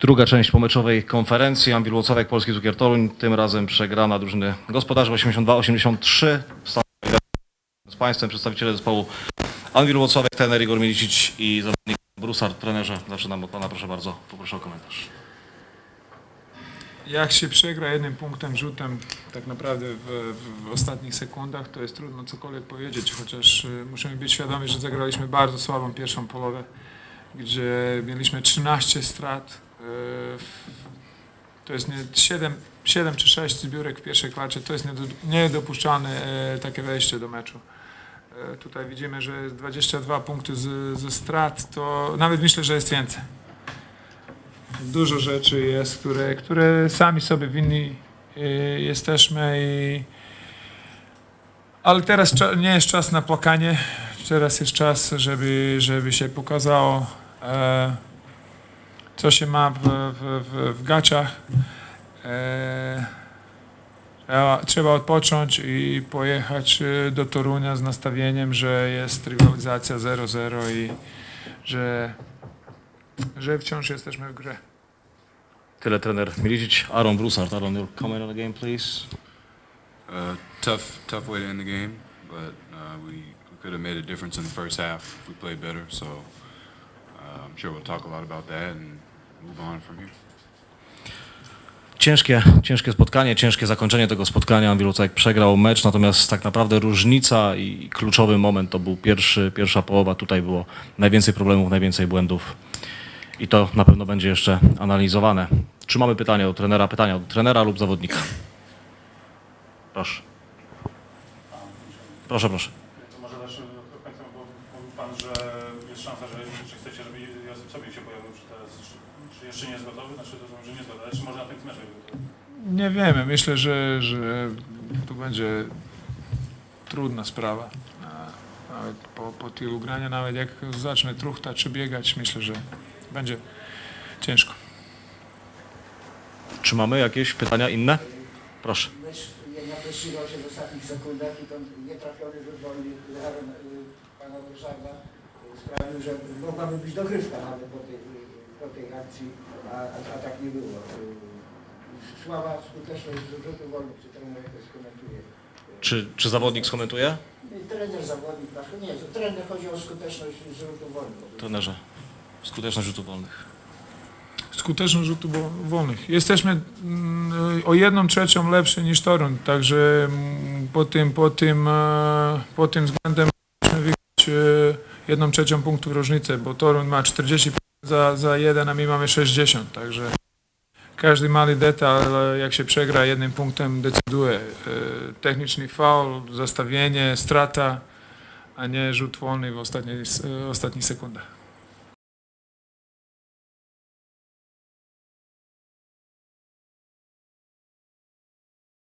Druga część pomeczowej konferencji. Ambil Łocawek, Polski Cukier Toruń. Tym razem przegrana drużyny gospodarzy 82-83. Stan- Z Państwem przedstawiciele zespołu Anwil Łocawek, trener Igor Milicic i zawodnik Brusard, trenerze. Zaczynam od Pana, proszę bardzo. Poproszę o komentarz. Jak się przegra jednym punktem, rzutem tak naprawdę w, w, w ostatnich sekundach, to jest trudno cokolwiek powiedzieć, chociaż y, musimy być świadomi, że zagraliśmy bardzo słabą pierwszą połowę, gdzie mieliśmy 13 strat. W- To jest nie, 7, 7 czy 6 zbiórek w pierwszej kwarcie, to jest niedo- niedopuszczalne e, takie wejście do meczu. E, Tutaj widzimy, że jest 22 punkty z, ze strat, to nawet myślę, że jest więcej dużo rzeczy jest, które, które sami sobie winni jesteśmy i ale teraz nie jest czas na płakanie. Teraz jest czas, żeby, żeby się pokazało, e, co się ma w, w, w, w gaciach. E, trzeba, trzeba odpocząć i pojechać e, do Torunia z nastawieniem, że jest rywalizacja 0-0 i że, że wciąż jesteśmy w grze. Tyle trener Milicic. Aaron Brusard. Aaron, your comment on the game, please. Uh, tough, tough way to end the game, but uh, we, we could have made a difference in the first half if we played better. So uh, I'm sure we'll talk a lot about that and Ciężkie, ciężkie spotkanie, ciężkie zakończenie tego spotkania. Anwil Łocawek przegrał mecz, natomiast tak naprawdę różnica i kluczowy moment to był pierwszy, pierwsza połowa. Tutaj było najwięcej problemów, najwięcej błędów i to na pewno będzie jeszcze analizowane. Czy mamy pytania do trenera? Pytania do trenera lub zawodnika? Proszę. Proszę, proszę. To może też do końca, bo mówił Pan, że jest szansa, że, że chcecie, żeby Józef Sobik się pojawił, czy, teraz, czy, czy jeszcze nie jest gotowy? Znaczy, to rozumiem, że nie jest gotowy, ale czy może na tym gotowy? Nie wiemy. Myślę, że, że tu będzie trudna sprawa. A Nawet po, po tylu grania, nawet jak zacznę truchtać czy biegać, myślę, że będzie ciężko. Czy mamy jakieś pytania inne? Proszę. Mecz jednak rozstrzygał się w ostatnich sekundach i ten nietrafiony rzut wolny Aaron, y, pana Ryszarda sprawił, że mogłaby być dogrywka nawet po tej, po tej akcji, a, a, a tak nie było. Słaba skuteczność rzutu wolnych, czy trener to skomentuje? Czy, czy zawodnik skomentuje? Trener, zawodnik, nie, to trener chodzi o skuteczność z rzutu wolnych. Trenerze. Skuteczność rzutów wolnych. Skuteczność rzutu wo- wolnych. Jesteśmy mm, o jedną trzecią lepszy niż Toruń, także mm, po tym, po tym, e, po tym względem musimy wygrać e, jedną trzecią punktów różnicę, bo Toruń ma 40 za, za jeden, a my mamy 60, także każdy mały detal, jak się przegra jednym punktem decyduje. E, Techniczny faul, zastawienie, strata, a nie rzut wolny w ostatniej, s- ostatnich sekundach.